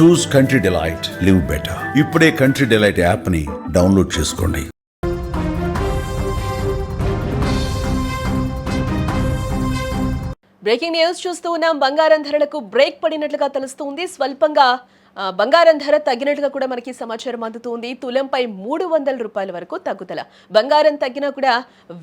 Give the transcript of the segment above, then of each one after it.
Choose Country Delight live better. ఇప్పుడే Country Delight యాప్ని download చేసుకోండి. బ్రేకింగ్ న్యూస్ చూస్తూ ఉన్నాం. బంగారం ధరలకు బ్రేక్ పడినట్లుగా తెలుస్తుంది. స్వల్పంగా బంగారం ధర తగ్గినట్టుగా కూడా మనకి సమాచారం అందుతుంది. తులంపై మూడు వందల రూపాయల వరకు తగ్గుదల. బంగారం తగ్గినా కూడా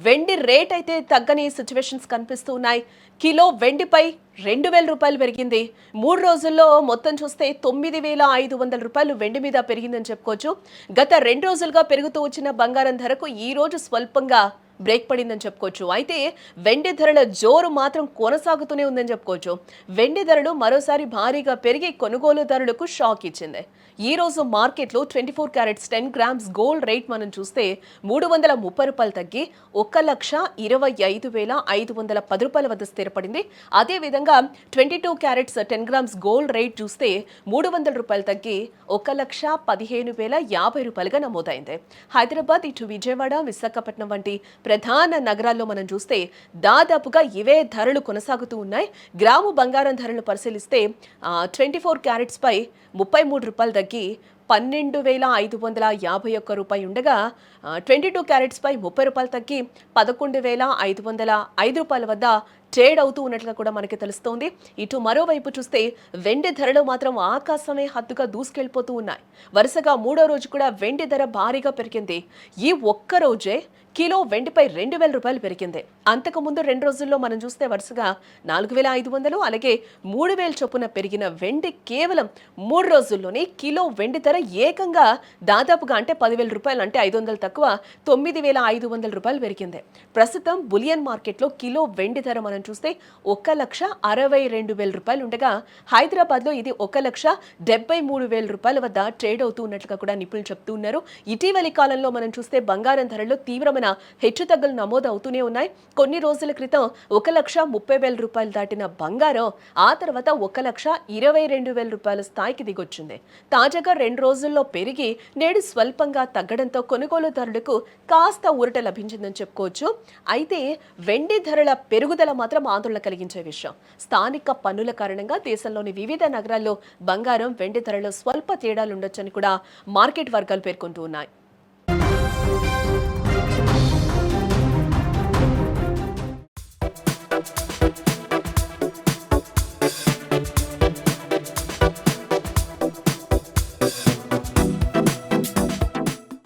వెండి రేట్ అయితే తగ్గని సిచ్యువేషన్స్ కనిపిస్తూ ఉన్నాయి కిలో వెండిపై రెండు వేల రూపాయలు పెరిగింది. మూడు రోజుల్లో మొత్తం చూస్తే తొమ్మిది వేల ఐదు వందల రూపాయలు వెండి మీద పెరిగిందని చెప్పుకోవచ్చు. గత రెండు రోజులుగా పెరుగుతూ వచ్చిన బంగారం ధరకు ఈ రోజు స్వల్పంగా బ్రేక్ పడిందని చెప్పుకోవచ్చు. అయితే వెండి ధరల జోరు మాత్రం కొనసాగుతూనే ఉందని చెప్పుకోవచ్చు. వెండి ధరలు మరోసారి భారీగా పెరిగి కొనుగోలుదారులకు షాక్ ఇచ్చింది. ఈ రోజు మార్కెట్లో twenty four carats ten grams gold rate మనం చూస్తే మూడు వందల ముప్పై రూపాయలు తగ్గి ఒక లక్ష ఇరవై ఐదు వేల ఐదు వందల పది రూపాయల వద్ద స్థిరపడింది. అదేవిధంగా twenty two carats ten grams gold rate చూస్తే మూడు వందల రూపాయలు తగ్గి ఒక లక్ష పదిహేను వేల యాభై రూపాయలుగా నమోదైంది. హైదరాబాద్ ఇటు విజయవాడ విశాఖపట్నం వంటి ప్రధాన నగరాల్లో మనం చూస్తే దాదాపుగా ఇవే ధరలు కొనసాగుతూ ఉన్నాయి. గ్రాము బంగారం ధరలు పరిశీలిస్తే ట్వంటీ ఫోర్ క్యారెట్స్పై ముప్పై మూడు రూపాయలు తగ్గి పన్నెండు వేల ఐదు వందల యాభై ఒక్క రూపాయి ఉండగా ట్వంటీ టూ క్యారెట్స్పై ముప్పై రూపాయలు తగ్గి పదకొండు వేల ఐదు వందల ఐదు రూపాయల వద్ద ట్రేడ్ అవుతూ ఉన్నట్లుగా కూడా మనకి తెలుస్తోంది. ఇటు మరోవైపు చూస్తే వెండి ధరలు మాత్రం ఆకాశమే హద్దుగా దూసుకెళ్ళిపోతూ ఉన్నాయి. వరుసగా మూడో రోజు కూడా వెండి ధర భారీగా పెరిగింది. ఈ ఒక్క రోజే కిలో వెండిపై రెండు వేల రూపాయలు పెరిగింది. అంతకుముందు రెండు రోజుల్లో మనం చూస్తే వరుసగా నాలుగు వేల ఐదు వందలు అలాగే మూడు వేల చొప్పున పెరిగిన వెండి కేవలం మూడు రోజుల్లోనే కిలో వెండి ధర ఏకంగా దాదాపుగా అంటే పదివేల రూపాయలు అంటే ఐదు వందలు తక్కువ తొమ్మిది వేల ఐదు వందల రూపాయలు పెరిగింది. ప్రస్తుతం బులియన్ మార్కెట్లో కిలో వెండి ధర మనం చూస్తే ఒక లక్ష అరవై రెండు వేల రూపాయలు ఉండగా హైదరాబాద్లో ఇది ఒక లక్ష డెబ్బై మూడు వేల రూపాయల వద్ద ట్రేడ్ అవుతూ ఉన్నట్లుగా కూడా నిపుణులు చెప్తూ ఉన్నారు. ఇటీవలి కాలంలో మనం చూస్తే బంగారం ధరల్లో తీవ్రమైన హెచ్చుతగ్గులు నమోదు అవుతూనే ఉన్నాయి. కొన్ని రోజుల క్రితం ఒక లక్ష ముప్పై వేల రూపాయలు దాటిన బంగారం ఆ తర్వాత ఒక లక్ష ఇరవై రెండు వేల రూపాయల స్థాయికి దిగొచ్చింది. తాజాగా రెండు రోజుల్లో పెరిగి నేడు స్వల్పంగా తగ్గడంతో కొనుగోలుదారులకు కాస్త ఊరట లభించిందని చెప్పుకోవచ్చు. అయితే వెండి ధరల పెరుగుదల మాత్రం ఆందోళన కలిగించే విషయం. స్థానిక పన్నుల కారణంగా దేశంలోని వివిధ నగరాల్లో బంగారం వెండి ధరలో స్వల్ప తేడాలుండొచ్చని కూడా మార్కెట్ వర్గాలు పేర్కొంటూ ఉన్నాయి.